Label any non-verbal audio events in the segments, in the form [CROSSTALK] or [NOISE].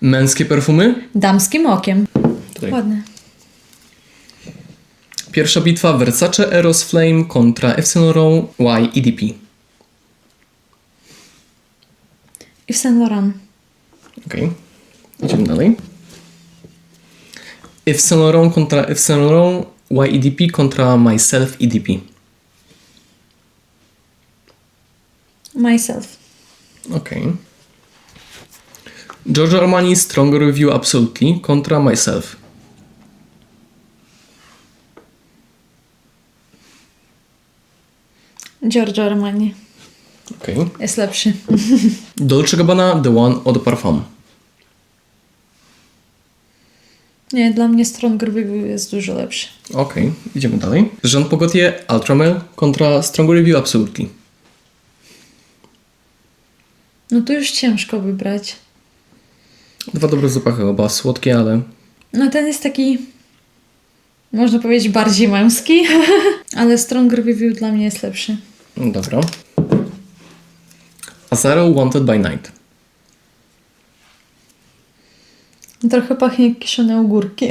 Męskie perfumy? Damskim okiem. Tutaj. Ładne. Pierwsza bitwa Versace Eros Flame kontra Yves Saint Laurent Y EDP. Yves Saint Laurent. Okej. Idziemy dalej. Yves Saint Laurent kontra Yves Saint Laurent Y EDP kontra Myself EDP. Myself. Okej. Giorgio Armani Stronger Review Absolutely kontra Myself. Giorgio Armani. Okej. Jest lepszy. [LAUGHS] Dolce Gabbana The One de Parfum. Nie, dla mnie Stronger Review jest dużo lepszy. Okej, idziemy dalej. Jean Pogotier Ultramel kontra Stronger Review Absolutely. No to już ciężko wybrać. Dwa dobre zapachy, oba słodkie, ale No ten jest taki, można powiedzieć, bardziej męski, [LAUGHS] ale Stronger Review dla mnie jest lepszy. dobra. Azaro Wanted by Night. Trochę pachnie jak kiszone ogórki.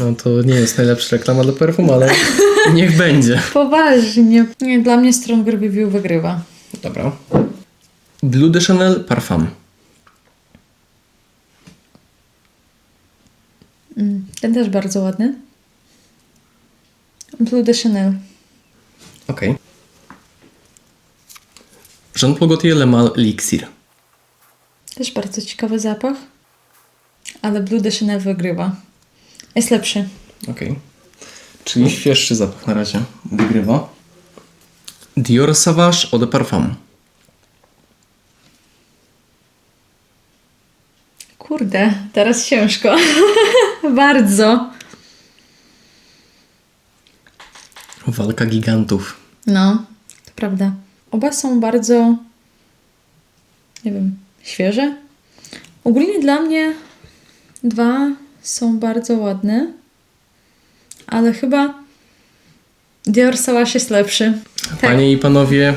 No to nie jest najlepsza reklama dla perfum, ale [LAUGHS] niech będzie. Poważnie. Nie, dla mnie Stronger Review wygrywa. Dobra. Blue de Chanel Parfum. Mm, Ten też bardzo ładny. Blue de Chanel. Okej. Jean Paul Gaultier Le Mal Elixir. Też bardzo ciekawy zapach. Ale Blue de Chanel wygrywa. Jest lepszy. Okej. Czyli świeższy zapach na razie wygrywa. Dior Sauvage Eau de Parfum. Kurde, teraz ciężko. [LAUGHS] bardzo. Walka gigantów. No, to prawda. Oba są bardzo, nie wiem, świeże. Ogólnie dla mnie dwa są bardzo ładne, ale chyba Dior Sauvage jest lepszy. Tak. Panie i panowie,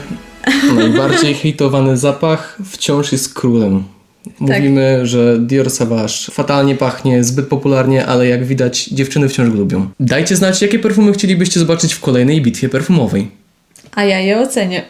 najbardziej [LAUGHS] hejtowany zapach wciąż jest królem. Mówimy, że Dior Sauvage fatalnie pachnie, zbyt popularnie, ale jak widać dziewczyny wciąż go lubią. Dajcie znać, jakie perfumy chcielibyście zobaczyć w kolejnej bitwie perfumowej. A ja je ocenię.